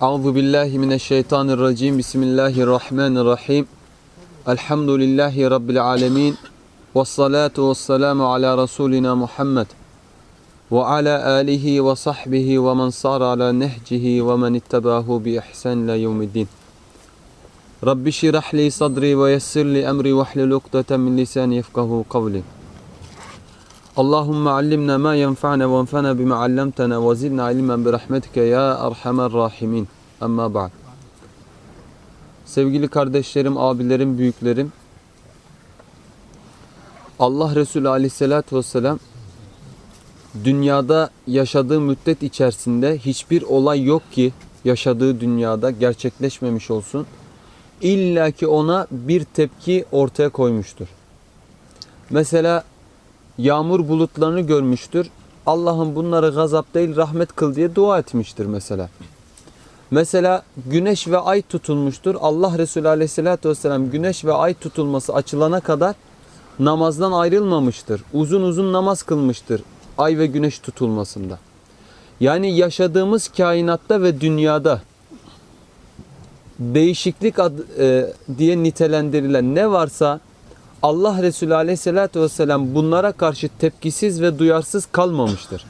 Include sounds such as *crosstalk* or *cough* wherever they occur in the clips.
أعوذ بالله من الشيطان الرجيم. بسم الله الرحمن الرحيم. الحمد لله رب العالمين والصلاة والسلام على رسولنا محمد وعلى آله وصحبه ومن صار على نهجه ومن اتبعه بإحسان لا يوم الدين. رب شرح لي صدري ويسر لي أمري واحلل عقدة من لساني يفقه قولي. Kavli. Allahümme allimna ma yenfa'na ve enfa'na bima allamtana ve zidna ilmen bi ya erhamer rahimin. Amma ba'd. Sevgili kardeşlerim, abilerim, büyüklerim. Allah Resulü aleyhissalatü vesselam dünyada yaşadığı müddet içerisinde hiçbir olay yok ki yaşadığı dünyada gerçekleşmemiş olsun. İlla ki ona bir tepki ortaya koymuştur. Mesela yağmur bulutlarını görmüştür. Allah'ım bunları gazap değil rahmet kıl diye dua etmiştir mesela. Mesela güneş ve ay tutulmuştur. Allah Resulü Aleyhisselatü Vesselam güneş ve ay tutulması açılana kadar namazdan ayrılmamıştır. Uzun uzun namaz kılmıştır ay ve güneş tutulmasında. Yani yaşadığımız kainatta ve dünyada değişiklik ad, e, diye nitelendirilen ne varsa Allah Resulü Aleyhisselatü Vesselam bunlara karşı tepkisiz ve duyarsız kalmamıştır.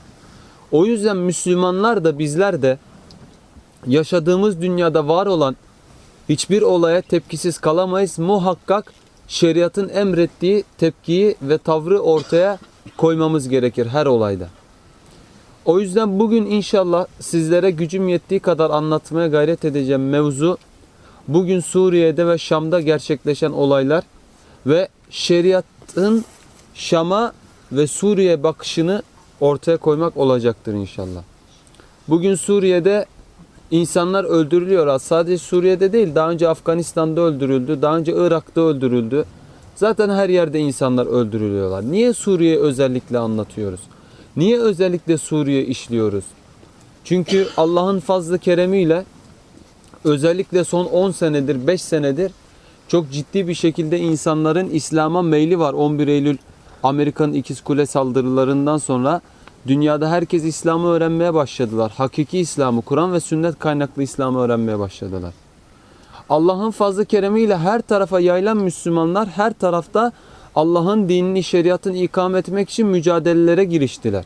O yüzden Müslümanlar da bizler de yaşadığımız dünyada var olan hiçbir olaya tepkisiz kalamayız. Muhakkak şeriatın emrettiği tepkiyi ve tavrı ortaya koymamız gerekir her olayda. O yüzden bugün inşallah sizlere gücüm yettiği kadar anlatmaya gayret edeceğim mevzu bugün Suriye'de ve Şam'da gerçekleşen olaylar ve şeriatın Şam'a ve Suriye bakışını ortaya koymak olacaktır inşallah. Bugün Suriye'de insanlar öldürülüyor. Sadece Suriye'de değil daha önce Afganistan'da öldürüldü. Daha önce Irak'ta öldürüldü. Zaten her yerde insanlar öldürülüyorlar. Niye Suriye özellikle anlatıyoruz? Niye özellikle Suriye işliyoruz? Çünkü Allah'ın fazlı keremiyle özellikle son 10 senedir, 5 senedir çok ciddi bir şekilde insanların İslam'a meyli var. 11 Eylül Amerika'nın ikiz kule saldırılarından sonra dünyada herkes İslam'ı öğrenmeye başladılar. Hakiki İslam'ı, Kur'an ve sünnet kaynaklı İslam'ı öğrenmeye başladılar. Allah'ın fazlı keremiyle her tarafa yayılan Müslümanlar her tarafta Allah'ın dinini, şeriatını ikame etmek için mücadelelere giriştiler.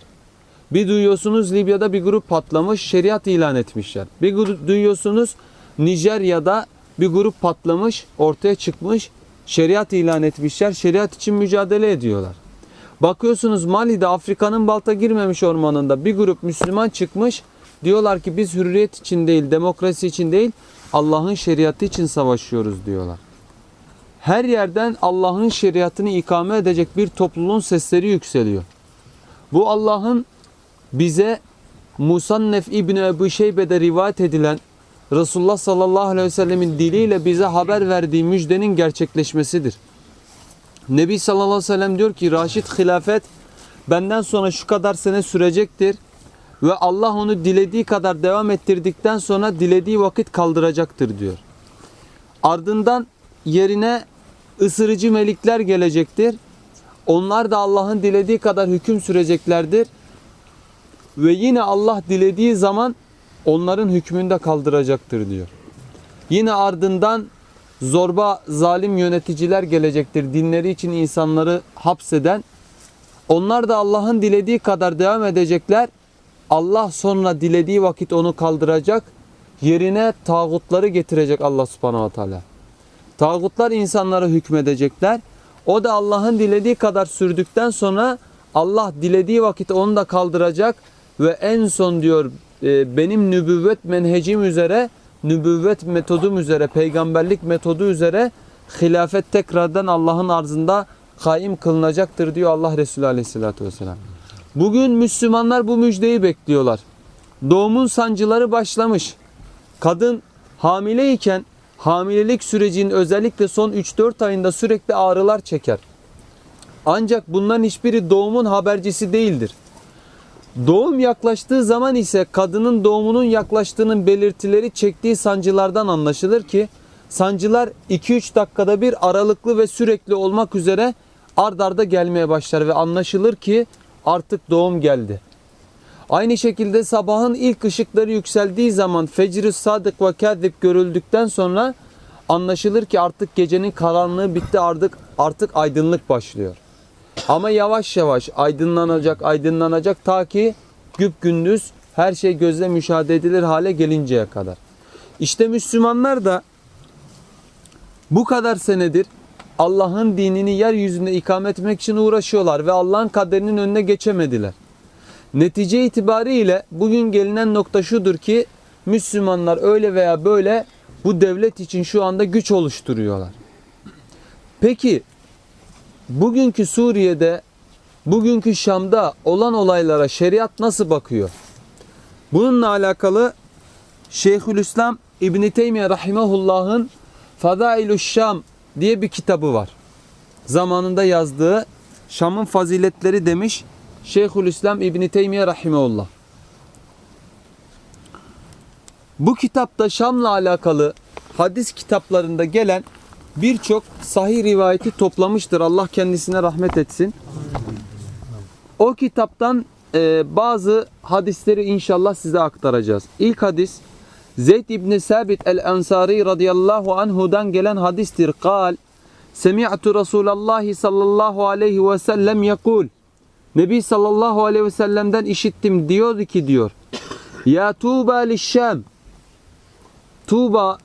Bir duyuyorsunuz Libya'da bir grup patlamış, şeriat ilan etmişler. Bir grup duyuyorsunuz Nijerya'da bir grup patlamış, ortaya çıkmış, şeriat ilan etmişler, şeriat için mücadele ediyorlar. Bakıyorsunuz Mali'de Afrika'nın balta girmemiş ormanında bir grup Müslüman çıkmış, diyorlar ki biz hürriyet için değil, demokrasi için değil, Allah'ın şeriatı için savaşıyoruz diyorlar. Her yerden Allah'ın şeriatını ikame edecek bir topluluğun sesleri yükseliyor. Bu Allah'ın bize Musannef İbni Ebu Şeybe'de rivayet edilen Resulullah sallallahu aleyhi ve sellemin diliyle bize haber verdiği müjdenin gerçekleşmesidir. Nebi sallallahu aleyhi ve sellem diyor ki Raşid hilafet benden sonra şu kadar sene sürecektir ve Allah onu dilediği kadar devam ettirdikten sonra dilediği vakit kaldıracaktır diyor. Ardından yerine ısırıcı melikler gelecektir. Onlar da Allah'ın dilediği kadar hüküm süreceklerdir. Ve yine Allah dilediği zaman onların hükmünde kaldıracaktır diyor. Yine ardından zorba zalim yöneticiler gelecektir. Dinleri için insanları hapseden. Onlar da Allah'ın dilediği kadar devam edecekler. Allah sonra dilediği vakit onu kaldıracak. Yerine tağutları getirecek Allah subhanahu teala. Tağutlar insanlara hükmedecekler. O da Allah'ın dilediği kadar sürdükten sonra Allah dilediği vakit onu da kaldıracak ve en son diyor benim nübüvvet menhecim üzere, nübüvvet metodum üzere, peygamberlik metodu üzere hilafet tekrardan Allah'ın arzında kaim kılınacaktır diyor Allah Resulü Aleyhisselatü Vesselam. Bugün Müslümanlar bu müjdeyi bekliyorlar. Doğumun sancıları başlamış. Kadın hamileyken hamilelik sürecinin özellikle son 3-4 ayında sürekli ağrılar çeker. Ancak bunların hiçbiri doğumun habercisi değildir. Doğum yaklaştığı zaman ise kadının doğumunun yaklaştığının belirtileri çektiği sancılardan anlaşılır ki sancılar 2-3 dakikada bir aralıklı ve sürekli olmak üzere ard arda gelmeye başlar ve anlaşılır ki artık doğum geldi. Aynı şekilde sabahın ilk ışıkları yükseldiği zaman fecr-i sadık ve kâzib görüldükten sonra anlaşılır ki artık gecenin karanlığı bitti artık artık aydınlık başlıyor. Ama yavaş yavaş aydınlanacak aydınlanacak ta ki güp gündüz her şey gözle müşahede edilir hale gelinceye kadar. İşte Müslümanlar da bu kadar senedir Allah'ın dinini yeryüzünde ikamet etmek için uğraşıyorlar ve Allah'ın kaderinin önüne geçemediler. Netice itibariyle bugün gelinen nokta şudur ki Müslümanlar öyle veya böyle bu devlet için şu anda güç oluşturuyorlar. Peki bugünkü Suriye'de, bugünkü Şam'da olan olaylara şeriat nasıl bakıyor? Bununla alakalı Şeyhülislam İbn Teymiye rahimehullah'ın Fadailü's Şam diye bir kitabı var. Zamanında yazdığı Şam'ın faziletleri demiş Şeyhülislam İbn Teymiye rahimehullah. Bu kitapta Şam'la alakalı hadis kitaplarında gelen birçok sahih rivayeti toplamıştır. Allah kendisine rahmet etsin. O kitaptan e, bazı hadisleri inşallah size aktaracağız. İlk hadis Zeyd İbni Sabit el-Ensari radıyallahu anhudan gelen hadistir. Kal Semi'tu Resulallah sallallahu aleyhi ve sellem yakul Nebi sallallahu aleyhi ve sellem'den işittim diyordu ki diyor. Ya Tuğba lişşam Tuğba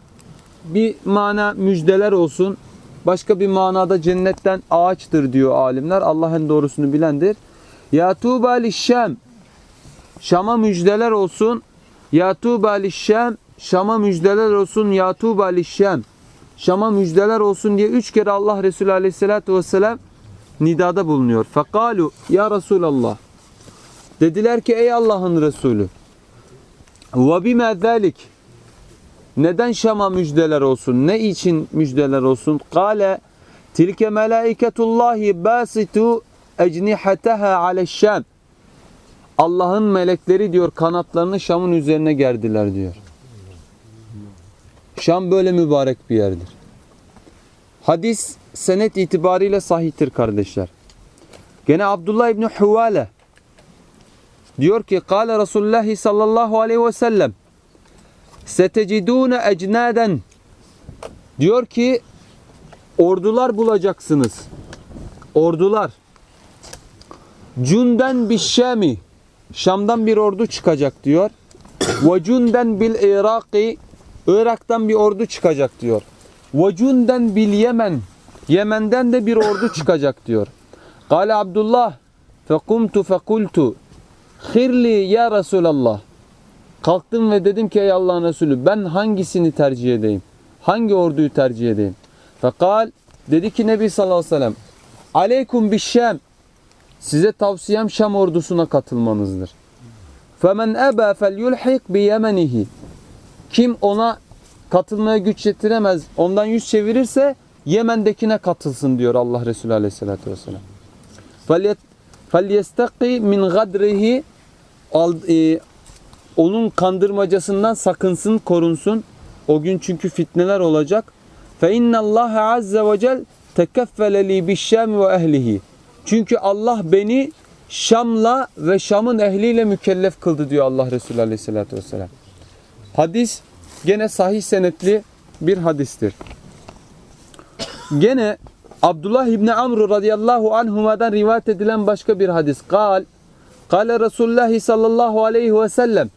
bir mana müjdeler olsun. Başka bir manada cennetten ağaçtır diyor alimler. Allah en doğrusunu bilendir. Ya Tuğba lişşam Şam'a müjdeler olsun. Ya Tuğba lişşam Şam'a müjdeler olsun. Ya Tuğba lişşam Şam'a müjdeler olsun diye üç kere Allah Resulü Aleyhisselatü Vesselam nidada bulunuyor. Fekalu ya Resulallah. Dediler ki ey Allah'ın Resulü. Ve bima zalik. Neden Şam'a müjdeler olsun? Ne için müjdeler olsun? Kale tilke melaiketullahi basitu ecnihataha aleşşam. Allah'ın melekleri diyor kanatlarını Şam'ın üzerine gerdiler diyor. Şam böyle mübarek bir yerdir. Hadis senet itibariyle sahihtir kardeşler. Gene Abdullah İbni Huvale diyor ki Kale Resulullah sallallahu aleyhi ve sellem Setecidune ecnaden diyor ki ordular bulacaksınız. Ordular. Cünden bir Şami Şam'dan bir ordu çıkacak diyor. Ve cünden bil Iraki Irak'tan bir ordu çıkacak diyor. Ve cünden bil Yemen Yemen'den de bir ordu çıkacak diyor. Kale Abdullah fekumtu fekultu Khirli ya Resulallah Kalktım ve dedim ki ey Allah'ın Resulü ben hangisini tercih edeyim? Hangi orduyu tercih edeyim? Fekal dedi ki Nebi sallallahu aleyhi ve sellem Aleykum bişşam Size tavsiyem Şam ordusuna katılmanızdır. Femen eba felyulhik bi yemenihi Kim ona katılmaya güç yetiremez, ondan yüz çevirirse Yemen'dekine katılsın diyor Allah Resulü aleyhissalatü vesselam. فَلْيَسْتَقِي min gadrihi e, onun kandırmacasından sakınsın, korunsun. O gün çünkü fitneler olacak. Fe innallaha azze ve cel tekeffele li bişşam ve ehlihi. Çünkü Allah beni Şam'la ve Şam'ın ehliyle mükellef kıldı diyor Allah Resulü Aleyhisselatü Vesselam. Hadis gene sahih senetli bir hadistir. Gene Abdullah İbni Amr radıyallahu anhuma'dan rivayet edilen başka bir hadis. Kal, Kale Resulullah sallallahu aleyhi ve sellem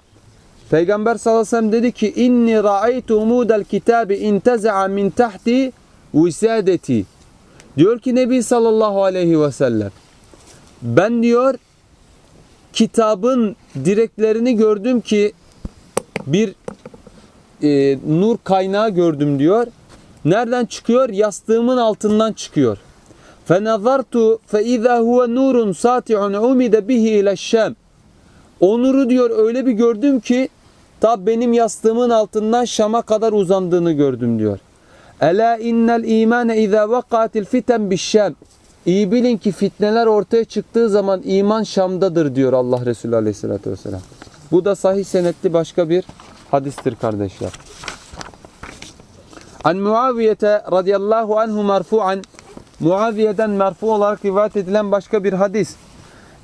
Peygamber sallallahu aleyhi ve sellem dedi ki inni ra'aytu umudel kitabi inteza'a min tahti visadeti. Diyor ki Nebi sallallahu aleyhi ve sellem ben diyor kitabın direklerini gördüm ki bir e, nur kaynağı gördüm diyor. Nereden çıkıyor? Yastığımın altından çıkıyor. فَنَظَرْتُ فَاِذَا هُوَ نُورٌ سَاتِعٌ عُمِدَ بِهِ اِلَى الشَّامِ O nuru diyor öyle bir gördüm ki ta benim yastığımın altından Şam'a kadar uzandığını gördüm diyor. Ela innel imane iza vakatil fiten bişşam. İyi bilin ki fitneler ortaya çıktığı zaman iman Şam'dadır diyor Allah Resulü Aleyhisselatü Vesselam. Bu da sahih senetli başka bir hadistir kardeşler. An Muaviyete radıyallahu anhu merfu'an Muaviye'den merfu olarak rivayet edilen başka bir hadis.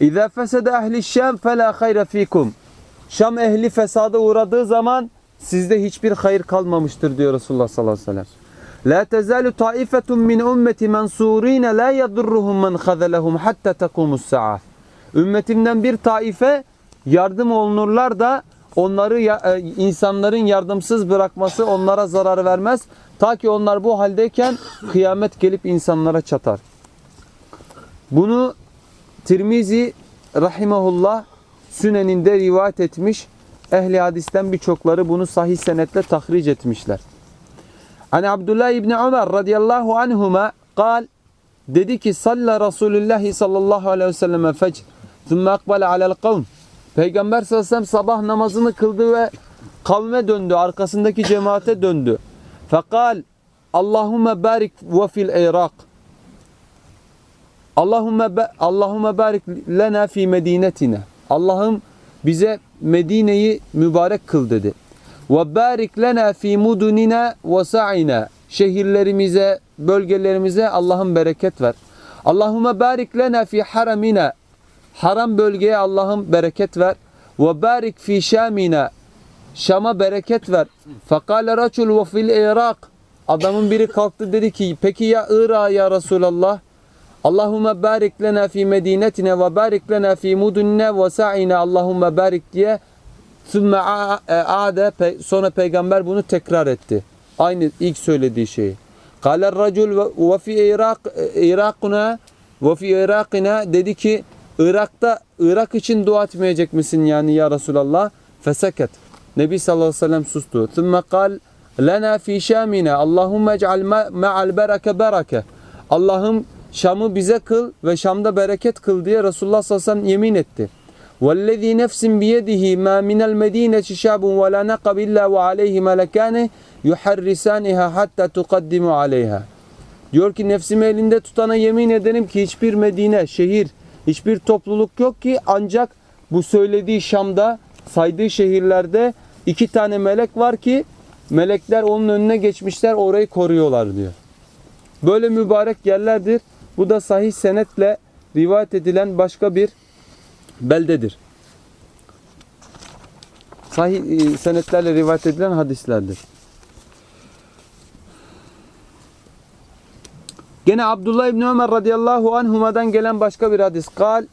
İza fesede ehli Şam fela hayra fikum. Şam ehli fesada uğradığı zaman sizde hiçbir hayır kalmamıştır diyor Resulullah sallallahu aleyhi ve sellem. La tezalu taifetun min ummeti mensurin la yadurruhum men khazalahum hatta taqumus sa'a. Ümmetimden bir taife yardım olunurlar da onları e, insanların yardımsız bırakması onlara zarar vermez. Ta ki onlar bu haldeyken kıyamet gelip insanlara çatar. Bunu Tirmizi rahimahullah Süneninde rivayet etmiş. Ehli hadisten birçokları bunu sahih senetle tahric etmişler. Hani Abdullah İbni Ömer radıyallahu anhuma kal dedi ki salla Resulullah sallallahu aleyhi ve sellem fecr thumma akbale alel kavm Peygamber sallallahu aleyhi ve sellem sabah namazını kıldı ve kavme döndü. Arkasındaki cemaate döndü. Fekal Allahumme barik ve fil Irak Allahumme ba- Allahumme barik lena fi medinetina. Allah'ım bize Medine'yi mübarek kıl dedi. Ve barik lena fi mudunina ve sa'ina. Şehirlerimize, bölgelerimize Allah'ım bereket ver. Allahumme barik lena fi haramina. Haram bölgeye Allah'ım bereket ver. Ve barik fi şamina. Şam'a bereket ver. Fekale raçul ve fil Irak. Adamın biri kalktı dedi ki peki ya Irak ya Resulallah? Allahümme barik lena fi medinetine ve barik lena fi mudunne ve sa'ine Allahümme barik diye Sümme aade pe- sonra peygamber bunu tekrar etti. Aynı ilk söylediği şeyi. Kaler racul ve- fi Irak Irakuna ve fi Irakina dedi ki Irak'ta Irak için dua etmeyecek misin yani ya Resulallah? Feseket. Nebi sallallahu aleyhi ve sellem sustu. Sümme kal lena fi şamina Allahümme ec'al ma- ma'al bereke bereke. Allah'ım Şam'ı bize kıl ve Şam'da bereket kıl diye Resulullah sallallahu aleyhi ve sellem yemin etti. وَالَّذ۪ي نَفْسٍ بِيَدِهِ مَا مِنَ الْمَد۪ينَةِ شَعْبٌ وَلَا نَقَبْ اِلَّا وَعَلَيْهِ مَلَكَانِ يُحَرِّسَانِهَا حَتَّى تُقَدِّمُ عَلَيْهَا Diyor ki nefsimi elinde tutana yemin ederim ki hiçbir Medine, şehir, hiçbir topluluk yok ki ancak bu söylediği Şam'da saydığı şehirlerde iki tane melek var ki melekler onun önüne geçmişler orayı koruyorlar diyor. Böyle mübarek yerlerdir. Bu da sahih senetle rivayet edilen başka bir beldedir. Sahih e, senetlerle rivayet edilen hadislerdir. Gene Abdullah İbni Ömer radıyallahu anhuma'dan gelen başka bir hadis. Kal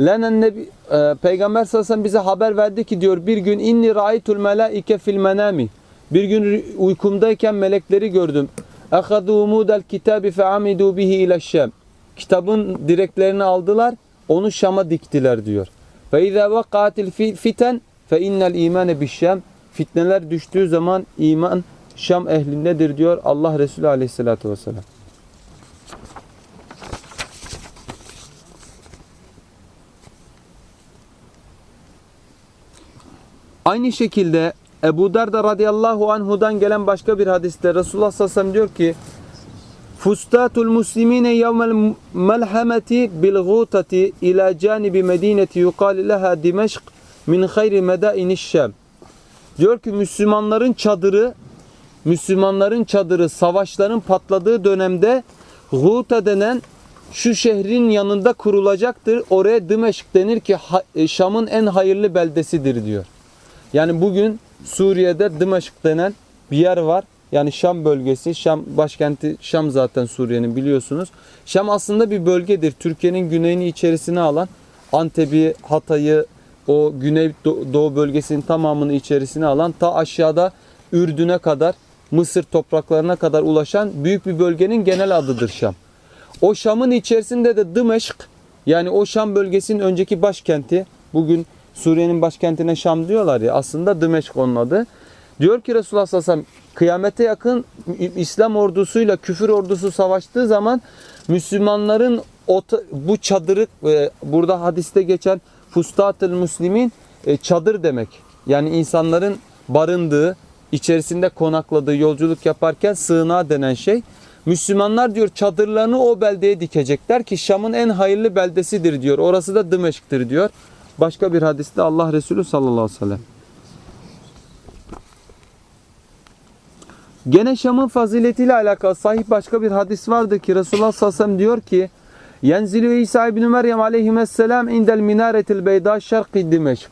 lenen nebi e, Peygamber sallallahu bize haber verdi ki diyor bir gün inni raitul melaike fil menami. Bir gün uykumdayken melekleri gördüm. Ehadu umudel kitabi fe amidu bihi ile şam. Kitabın direklerini aldılar, onu Şam'a diktiler diyor. Ve izâ vakâtil fiten fe innel imâne bişşam. Fitneler düştüğü zaman iman Şam ehlindedir diyor Allah Resulü aleyhissalatü vesselam. Aynı şekilde Ebu Darda radıyallahu anhudan gelen başka bir hadiste Resulullah sallallahu aleyhi ve sellem diyor ki Fustatul muslimine yevmel melhameti bil gutati ila canibi medineti yukal leha Dimeşk min hayri medainiş şam. Diyor ki Müslümanların çadırı Müslümanların çadırı savaşların patladığı dönemde Guta denen şu şehrin yanında kurulacaktır. Oraya Dimeşk denir ki Şam'ın en hayırlı beldesidir diyor. Yani bugün Suriye'de Dimeşk denen bir yer var. Yani Şam bölgesi, Şam başkenti Şam zaten Suriye'nin biliyorsunuz. Şam aslında bir bölgedir. Türkiye'nin güneyini içerisine alan Antep'i, Hatay'ı, o güney doğu bölgesinin tamamını içerisine alan ta aşağıda Ürdün'e kadar, Mısır topraklarına kadar ulaşan büyük bir bölgenin genel adıdır Şam. O Şam'ın içerisinde de Dimeşk yani o Şam bölgesinin önceki başkenti bugün Suriye'nin başkentine Şam diyorlar ya aslında Dimeşk onun adı. Diyor ki Resulullah sallallahu aleyhi ve sellem kıyamete yakın İslam ordusuyla küfür ordusu savaştığı zaman Müslümanların bu çadırı burada hadiste geçen fustatül muslimin çadır demek. Yani insanların barındığı, içerisinde konakladığı yolculuk yaparken sığınağı denen şey. Müslümanlar diyor çadırlarını o beldeye dikecekler ki Şam'ın en hayırlı beldesidir diyor. Orası da Dimeşk'tir diyor. Başka bir hadiste Allah Resulü sallallahu aleyhi ve sellem. Gene Şam'ın faziletiyle alakalı sahih başka bir hadis vardı ki Resulullah sallallahu diyor ki Yenzilü İsa ibn Meryem aleyhisselam indel minaretil beyda şerqi Dimeşk.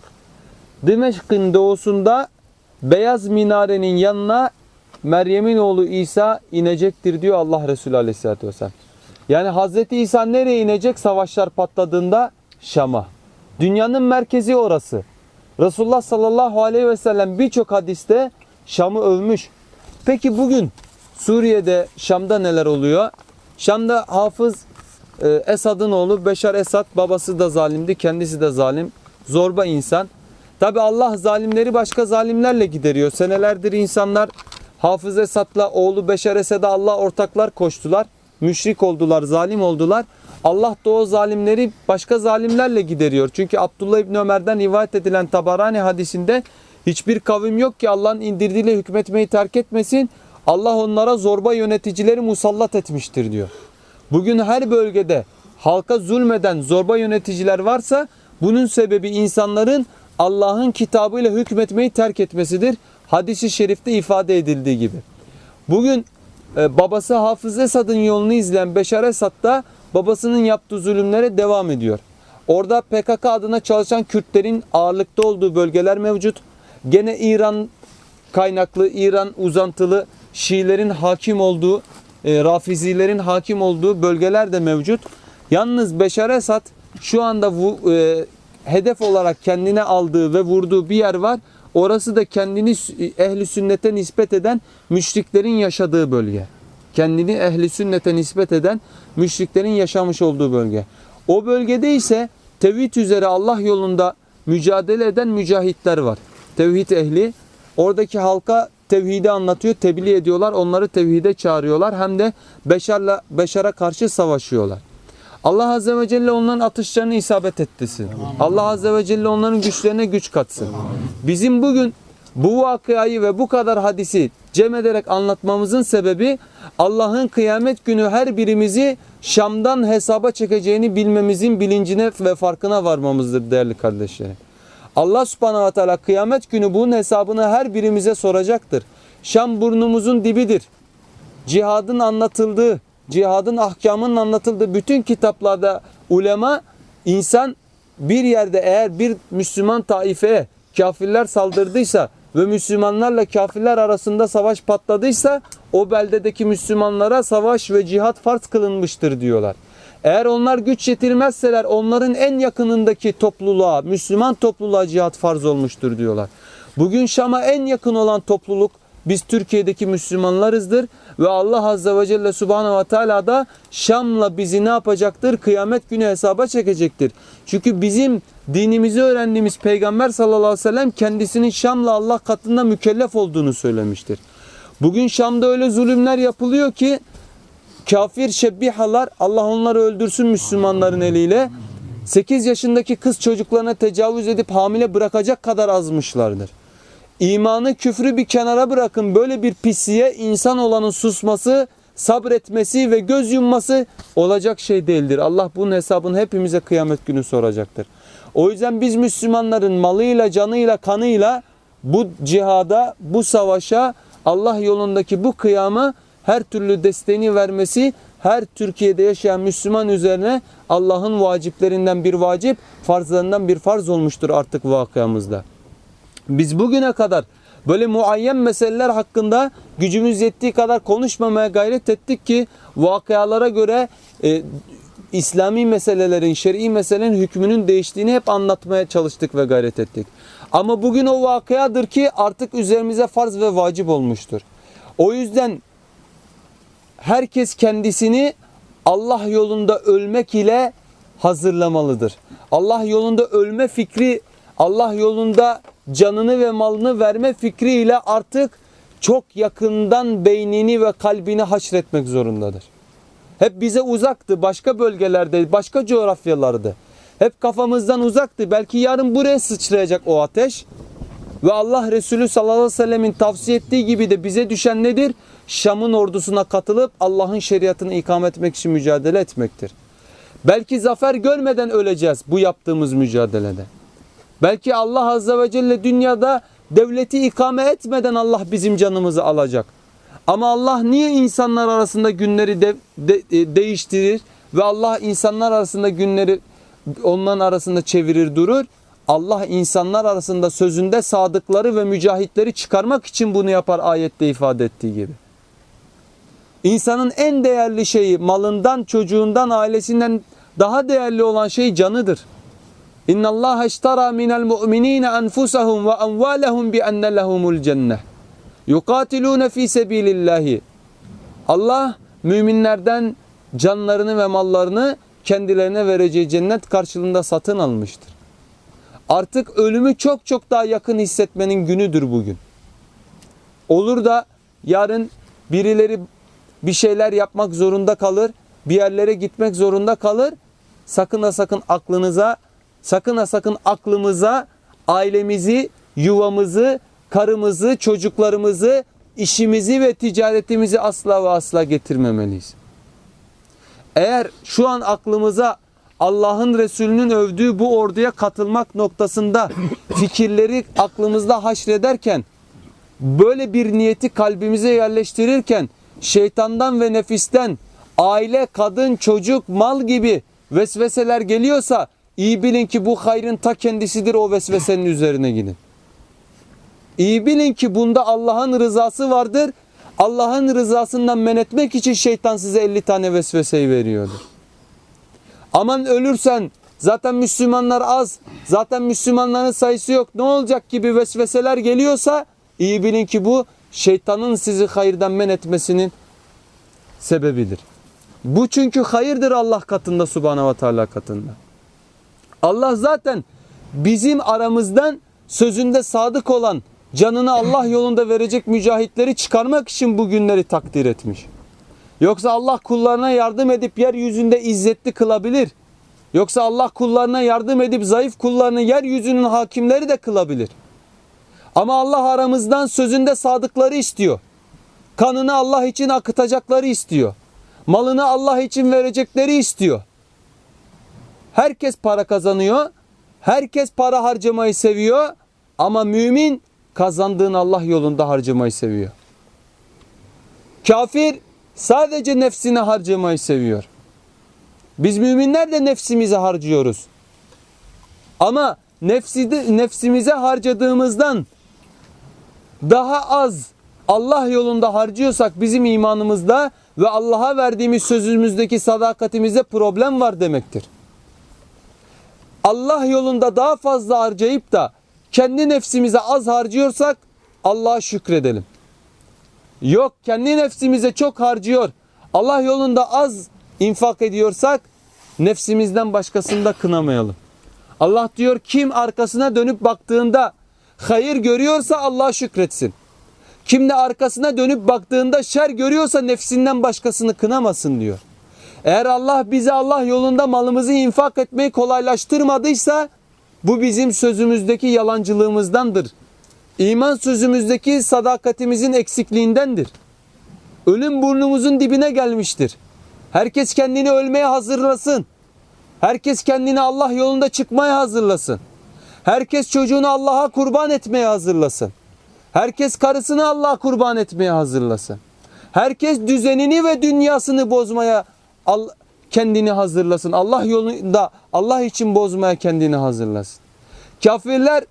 Dimeşk'in doğusunda beyaz minarenin yanına Meryem'in oğlu İsa inecektir diyor Allah Resulü Aleyhisselatü Vesselam. Yani Hazreti İsa nereye inecek savaşlar patladığında? Şam'a. Dünyanın merkezi orası. Resulullah sallallahu aleyhi ve sellem birçok hadiste Şam'ı övmüş. Peki bugün Suriye'de Şam'da neler oluyor? Şam'da Hafız e, Esad'ın oğlu Beşar Esad babası da zalimdi, kendisi de zalim. Zorba insan. Tabi Allah zalimleri başka zalimlerle gideriyor. Senelerdir insanlar Hafız Esad'la oğlu Beşar Esad'a Allah ortaklar koştular. Müşrik oldular, zalim oldular. Allah da o zalimleri başka zalimlerle gideriyor. Çünkü Abdullah İbni Ömer'den rivayet edilen Tabarani hadisinde hiçbir kavim yok ki Allah'ın indirdiğiyle hükmetmeyi terk etmesin. Allah onlara zorba yöneticileri musallat etmiştir diyor. Bugün her bölgede halka zulmeden zorba yöneticiler varsa bunun sebebi insanların Allah'ın kitabıyla hükmetmeyi terk etmesidir. Hadis-i şerifte ifade edildiği gibi. Bugün e, babası Hafız Esad'ın yolunu izleyen Beşar Esad da babasının yaptığı zulümlere devam ediyor. Orada PKK adına çalışan Kürtlerin ağırlıkta olduğu bölgeler mevcut. Gene İran kaynaklı, İran uzantılı Şiilerin hakim olduğu, e, Rafizilerin hakim olduğu bölgeler de mevcut. Yalnız Beşar Esad şu anda bu, e, hedef olarak kendine aldığı ve vurduğu bir yer var. Orası da kendini ehli sünnete nispet eden müşriklerin yaşadığı bölge. Kendini ehli sünnete nispet eden müşriklerin yaşamış olduğu bölge. O bölgede ise tevhid üzere Allah yolunda mücadele eden mücahitler var. Tevhid ehli. Oradaki halka tevhidi anlatıyor, tebliğ ediyorlar, onları tevhide çağırıyorlar. Hem de Beşar'la Beşar'a karşı savaşıyorlar. Allah Azze ve Celle onların atışlarını isabet ettirsin. Allah Azze ve Celle onların güçlerine güç katsın. Bizim bugün bu vakayı ve bu kadar hadisi cem ederek anlatmamızın sebebi Allah'ın kıyamet günü her birimizi Şam'dan hesaba çekeceğini bilmemizin bilincine ve farkına varmamızdır değerli kardeşlerim. Allah subhanahu teala kıyamet günü bunun hesabını her birimize soracaktır. Şam burnumuzun dibidir. Cihadın anlatıldığı, cihadın ahkamının anlatıldığı bütün kitaplarda ulema insan bir yerde eğer bir Müslüman taifeye kafirler saldırdıysa ve Müslümanlarla kafirler arasında savaş patladıysa o beldedeki Müslümanlara savaş ve cihat farz kılınmıştır diyorlar. Eğer onlar güç yetirmezseler onların en yakınındaki topluluğa, Müslüman topluluğa cihat farz olmuştur diyorlar. Bugün Şam'a en yakın olan topluluk biz Türkiye'deki Müslümanlarızdır ve Allah Azze ve Celle Subhanahu ve Teala da Şam'la bizi ne yapacaktır? Kıyamet günü hesaba çekecektir. Çünkü bizim dinimizi öğrendiğimiz Peygamber sallallahu aleyhi ve sellem kendisinin Şam'la Allah katında mükellef olduğunu söylemiştir. Bugün Şam'da öyle zulümler yapılıyor ki kafir şebbihalar Allah onları öldürsün Müslümanların eliyle 8 yaşındaki kız çocuklarına tecavüz edip hamile bırakacak kadar azmışlardır. İmanı küfrü bir kenara bırakın böyle bir pisliğe insan olanın susması, sabretmesi ve göz yumması olacak şey değildir. Allah bunun hesabını hepimize kıyamet günü soracaktır. O yüzden biz Müslümanların malıyla, canıyla, kanıyla bu cihada, bu savaşa, Allah yolundaki bu kıyamı her türlü desteğini vermesi her Türkiye'de yaşayan Müslüman üzerine Allah'ın vaciplerinden bir vacip, farzlarından bir farz olmuştur artık vakıamızda. Biz bugüne kadar böyle muayyen meseleler hakkında gücümüz yettiği kadar konuşmamaya gayret ettik ki vakıalara göre e, İslami meselelerin, şer'i meselelerin hükmünün değiştiğini hep anlatmaya çalıştık ve gayret ettik. Ama bugün o vakıadır ki artık üzerimize farz ve vacip olmuştur. O yüzden herkes kendisini Allah yolunda ölmek ile hazırlamalıdır. Allah yolunda ölme fikri, Allah yolunda canını ve malını verme fikriyle artık çok yakından beynini ve kalbini haşretmek zorundadır. Hep bize uzaktı, başka bölgelerde, başka coğrafyalardı. Hep kafamızdan uzaktı. Belki yarın buraya sıçrayacak o ateş. Ve Allah Resulü sallallahu aleyhi ve sellemin tavsiye ettiği gibi de bize düşen nedir? Şam'ın ordusuna katılıp Allah'ın şeriatını ikamet etmek için mücadele etmektir. Belki zafer görmeden öleceğiz bu yaptığımız mücadelede. Belki Allah Azze ve Celle dünyada devleti ikame etmeden Allah bizim canımızı alacak. Ama Allah niye insanlar arasında günleri de, de, e, değiştirir ve Allah insanlar arasında günleri onların arasında çevirir durur? Allah insanlar arasında sözünde sadıkları ve mücahitleri çıkarmak için bunu yapar ayette ifade ettiği gibi. İnsanın en değerli şeyi malından, çocuğundan, ailesinden daha değerli olan şey canıdır. İnna Allah iştara minel mu'minina enfusahum ve amwalahum bi enne lehumul cenneh. Yukatilune fi sebilillahi. Allah müminlerden canlarını ve mallarını kendilerine vereceği cennet karşılığında satın almıştır. Artık ölümü çok çok daha yakın hissetmenin günüdür bugün. Olur da yarın birileri bir şeyler yapmak zorunda kalır, bir yerlere gitmek zorunda kalır. Sakın ha sakın aklınıza, sakın ha sakın aklımıza ailemizi, yuvamızı, karımızı, çocuklarımızı, işimizi ve ticaretimizi asla ve asla getirmemeliyiz. Eğer şu an aklımıza Allah'ın Resulü'nün övdüğü bu orduya katılmak noktasında *coughs* fikirleri aklımızda haşrederken böyle bir niyeti kalbimize yerleştirirken şeytandan ve nefisten aile, kadın, çocuk, mal gibi vesveseler geliyorsa iyi bilin ki bu hayrın ta kendisidir o vesvesenin üzerine gidin. İyi bilin ki bunda Allah'ın rızası vardır. Allah'ın rızasından men etmek için şeytan size 50 tane vesveseyi veriyordur. Aman ölürsen zaten Müslümanlar az, zaten Müslümanların sayısı yok ne olacak gibi vesveseler geliyorsa iyi bilin ki bu şeytanın sizi hayırdan men etmesinin sebebidir. Bu çünkü hayırdır Allah katında Subhanahu ve Teala katında. Allah zaten bizim aramızdan sözünde sadık olan canını Allah yolunda verecek mücahitleri çıkarmak için bu günleri takdir etmiş. Yoksa Allah kullarına yardım edip yeryüzünde izzetli kılabilir. Yoksa Allah kullarına yardım edip zayıf kullarını yeryüzünün hakimleri de kılabilir. Ama Allah aramızdan sözünde sadıkları istiyor. Kanını Allah için akıtacakları istiyor. Malını Allah için verecekleri istiyor. Herkes para kazanıyor. Herkes para harcamayı seviyor. Ama mümin kazandığını Allah yolunda harcamayı seviyor. Kafir sadece nefsine harcamayı seviyor. Biz müminler de nefsimize harcıyoruz. Ama nefsi de, nefsimize harcadığımızdan daha az Allah yolunda harcıyorsak bizim imanımızda ve Allah'a verdiğimiz sözümüzdeki sadakatimizde problem var demektir. Allah yolunda daha fazla harcayıp da kendi nefsimize az harcıyorsak Allah'a şükredelim. Yok kendi nefsimize çok harcıyor. Allah yolunda az infak ediyorsak nefsimizden başkasını da kınamayalım. Allah diyor kim arkasına dönüp baktığında hayır görüyorsa Allah'a şükretsin. Kim de arkasına dönüp baktığında şer görüyorsa nefsinden başkasını kınamasın diyor. Eğer Allah bize Allah yolunda malımızı infak etmeyi kolaylaştırmadıysa bu bizim sözümüzdeki yalancılığımızdandır. İman sözümüzdeki sadakatimizin eksikliğindendir. Ölüm burnumuzun dibine gelmiştir. Herkes kendini ölmeye hazırlasın. Herkes kendini Allah yolunda çıkmaya hazırlasın. Herkes çocuğunu Allah'a kurban etmeye hazırlasın. Herkes karısını Allah'a kurban etmeye hazırlasın. Herkes düzenini ve dünyasını bozmaya kendini hazırlasın. Allah yolunda Allah için bozmaya kendini hazırlasın. Kafirler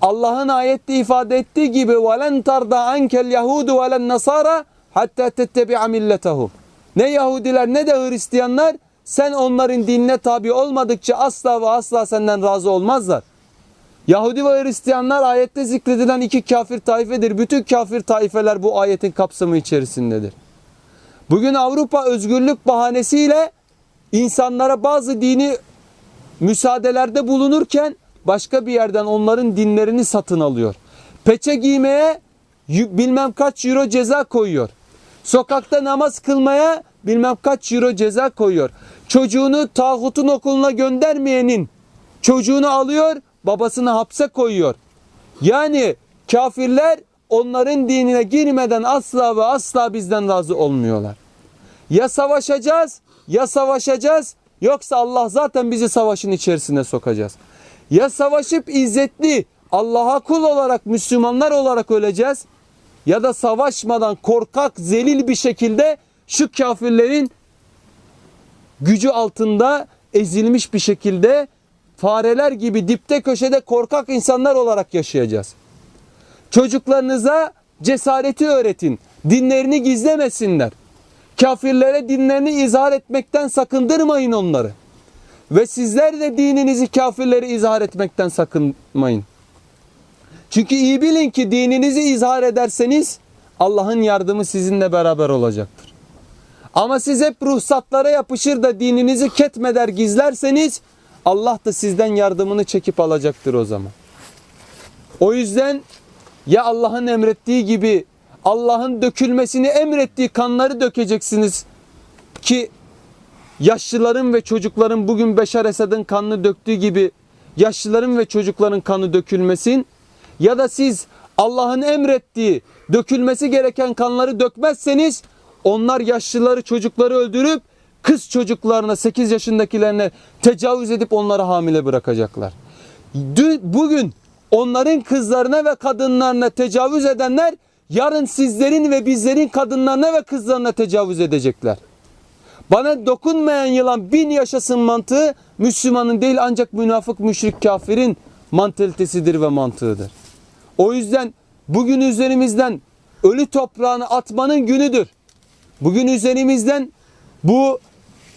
Allah'ın ayette ifade ettiği gibi وَلَنْ تَرْضَ عَنْكَ الْيَهُودُ وَلَنْ نَصَارَ hatta تَتَّبِعَ مِلَّتَهُمْ Ne Yahudiler ne de Hristiyanlar sen onların dinine tabi olmadıkça asla ve asla senden razı olmazlar. Yahudi ve Hristiyanlar ayette zikredilen iki kafir taifedir. Bütün kafir taifeler bu ayetin kapsamı içerisindedir. Bugün Avrupa özgürlük bahanesiyle insanlara bazı dini müsaadelerde bulunurken başka bir yerden onların dinlerini satın alıyor. Peçe giymeye bilmem kaç euro ceza koyuyor. Sokakta namaz kılmaya bilmem kaç euro ceza koyuyor. Çocuğunu tağutun okuluna göndermeyenin çocuğunu alıyor babasını hapse koyuyor. Yani kafirler onların dinine girmeden asla ve asla bizden razı olmuyorlar. Ya savaşacağız ya savaşacağız yoksa Allah zaten bizi savaşın içerisine sokacağız. Ya savaşıp izzetli Allah'a kul olarak Müslümanlar olarak öleceğiz ya da savaşmadan korkak zelil bir şekilde şu kafirlerin gücü altında ezilmiş bir şekilde fareler gibi dipte köşede korkak insanlar olarak yaşayacağız. Çocuklarınıza cesareti öğretin. Dinlerini gizlemesinler. Kafirlere dinlerini izhar etmekten sakındırmayın onları. Ve sizler de dininizi kafirlere izhar etmekten sakınmayın. Çünkü iyi bilin ki dininizi izhar ederseniz Allah'ın yardımı sizinle beraber olacaktır. Ama siz hep ruhsatlara yapışır da dininizi ketmeder gizlerseniz Allah da sizden yardımını çekip alacaktır o zaman. O yüzden ya Allah'ın emrettiği gibi Allah'ın dökülmesini emrettiği kanları dökeceksiniz ki yaşlıların ve çocukların bugün Beşar Esad'ın kanını döktüğü gibi yaşlıların ve çocukların kanı dökülmesin ya da siz Allah'ın emrettiği dökülmesi gereken kanları dökmezseniz onlar yaşlıları çocukları öldürüp kız çocuklarına 8 yaşındakilerine tecavüz edip onları hamile bırakacaklar. Dün, bugün onların kızlarına ve kadınlarına tecavüz edenler yarın sizlerin ve bizlerin kadınlarına ve kızlarına tecavüz edecekler. Bana dokunmayan yılan bin yaşasın mantığı Müslümanın değil ancak münafık müşrik kafirin mantalitesidir ve mantığıdır. O yüzden bugün üzerimizden ölü toprağını atmanın günüdür. Bugün üzerimizden bu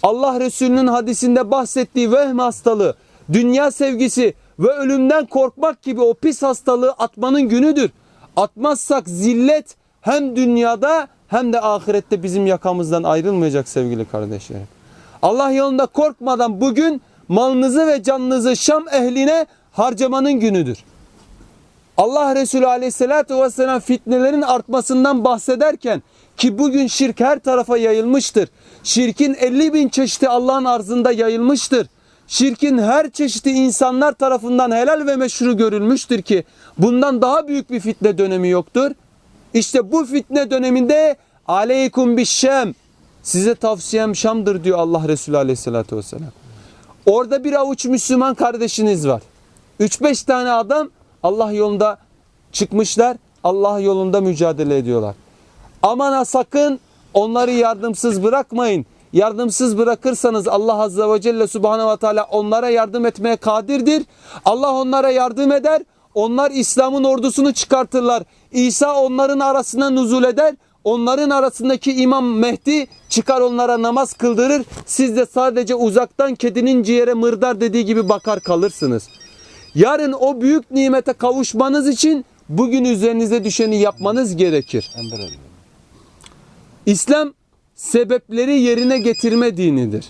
Allah Resulü'nün hadisinde bahsettiği vehm hastalığı, dünya sevgisi ve ölümden korkmak gibi o pis hastalığı atmanın günüdür. Atmazsak zillet hem dünyada hem de ahirette bizim yakamızdan ayrılmayacak sevgili kardeşlerim. Allah yolunda korkmadan bugün malınızı ve canınızı Şam ehline harcamanın günüdür. Allah Resulü aleyhissalatü vesselam fitnelerin artmasından bahsederken ki bugün şirk her tarafa yayılmıştır. Şirkin 50 bin çeşidi Allah'ın arzında yayılmıştır. Şirkin her çeşidi insanlar tarafından helal ve meşru görülmüştür ki bundan daha büyük bir fitne dönemi yoktur. İşte bu fitne döneminde aleykum bişşem size tavsiyem Şam'dır diyor Allah Resulü aleyhissalatü vesselam. Orada bir avuç Müslüman kardeşiniz var. 3-5 tane adam Allah yolunda çıkmışlar. Allah yolunda mücadele ediyorlar. Aman ha sakın onları yardımsız bırakmayın. Yardımsız bırakırsanız Allah Azze ve Celle Subhanahu ve Teala onlara yardım etmeye kadirdir. Allah onlara yardım eder. Onlar İslam'ın ordusunu çıkartırlar. İsa onların arasına nuzul eder. Onların arasındaki İmam Mehdi çıkar onlara namaz kıldırır. Siz de sadece uzaktan kedinin ciğere mırdar dediği gibi bakar kalırsınız. Yarın o büyük nimete kavuşmanız için bugün üzerinize düşeni yapmanız gerekir. İslam sebepleri yerine getirme dinidir.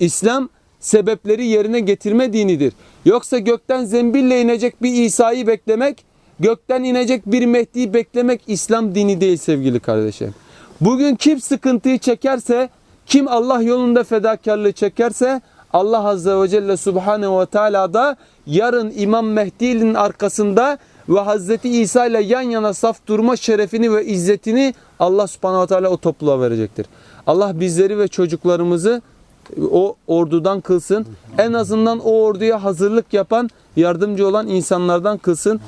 İslam sebepleri yerine getirme dinidir. Yoksa gökten zembille inecek bir İsa'yı beklemek, gökten inecek bir Mehdi'yi beklemek İslam dini değil sevgili kardeşim. Bugün kim sıkıntıyı çekerse, kim Allah yolunda fedakarlığı çekerse Allah Azze ve Celle Subhanehu ve Teala da yarın İmam Mehdi'nin arkasında ve Hazreti İsa ile yan yana saf durma şerefini ve izzetini Allah Subhanahu Teala o topluluğa verecektir. Allah bizleri ve çocuklarımızı o ordudan kılsın. En azından o orduya hazırlık yapan, yardımcı olan insanlardan kılsın.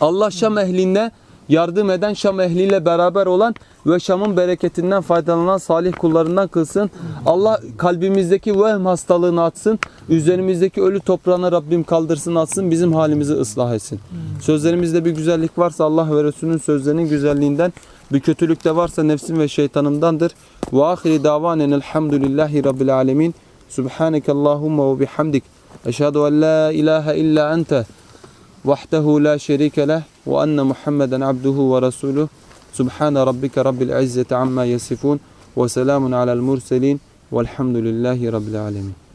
Allah Şam ehline yardım eden, Şam ehliyle beraber olan ve Şam'ın bereketinden faydalanan salih kullarından kılsın. Allah kalbimizdeki vehm hastalığını atsın. Üzerimizdeki ölü toprağını Rabbim kaldırsın atsın. Bizim halimizi ıslah etsin. Sözlerimizde bir güzellik varsa Allah ve Resulünün sözlerinin güzelliğinden, bir kötülük de varsa nefsim ve şeytanımdandır. Ve ahiri davanen elhamdülillahi rabbil alemin. Subhaneke Allahumma ve bihamdik. Eşhedü en la ilahe illa ente. وحده لا شريك له وأن محمدا عبده ورسوله. سبحان ربك رب العزة عما يصفون وسلام على المرسلين والحمد لله رب العالمين.